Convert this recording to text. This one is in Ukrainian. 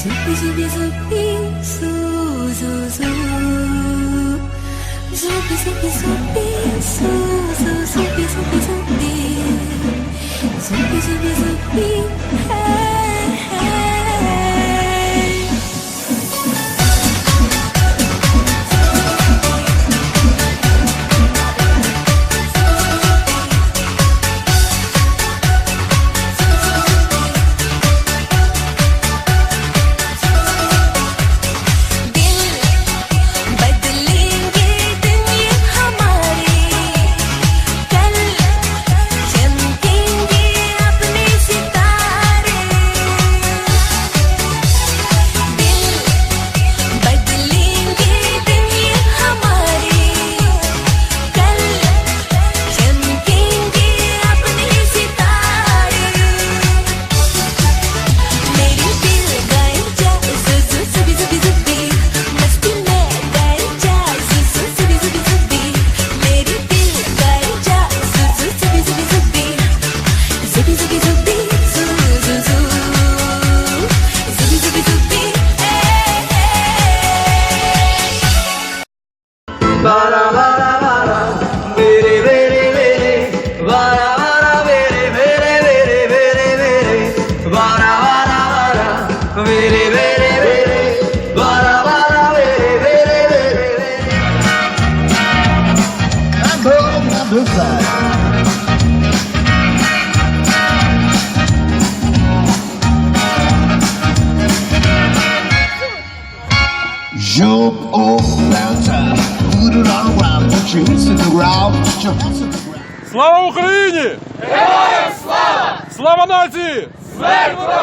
zupi zupi zupi su zu zu zupi zupi zupi su zu zupi Jump off mountain, put it on around, put your hips in the ground, put your hips in the ground. Слава Україні! Героям слава! Слава нації! Смерть ворогам!